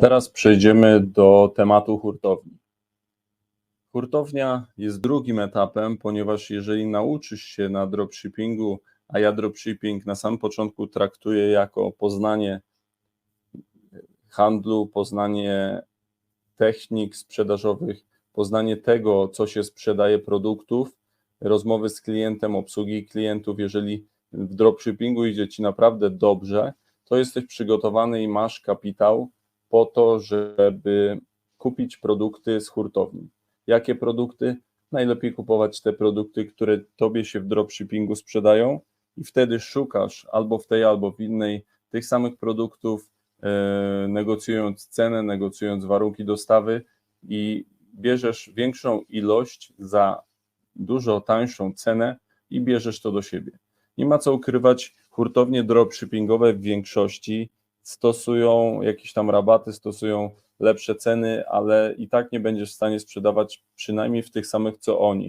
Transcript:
Teraz przejdziemy do tematu hurtowni. Hurtownia jest drugim etapem, ponieważ jeżeli nauczysz się na dropshippingu, a ja dropshipping na samym początku traktuję jako poznanie handlu, poznanie technik sprzedażowych, poznanie tego, co się sprzedaje produktów, rozmowy z klientem, obsługi klientów. Jeżeli w dropshippingu idzie Ci naprawdę dobrze, to jesteś przygotowany i masz kapitał po to, żeby kupić produkty z hurtowni. Jakie produkty? Najlepiej kupować te produkty, które Tobie się w dropshippingu sprzedają i wtedy szukasz albo w tej, albo w innej tych samych produktów, e, negocjując cenę, negocjując warunki dostawy i bierzesz większą ilość za dużo tańszą cenę i bierzesz to do siebie. Nie ma co ukrywać, hurtownie dropshippingowe w większości stosują jakieś tam rabaty, stosują lepsze ceny, ale i tak nie będziesz w stanie sprzedawać przynajmniej w tych samych co oni.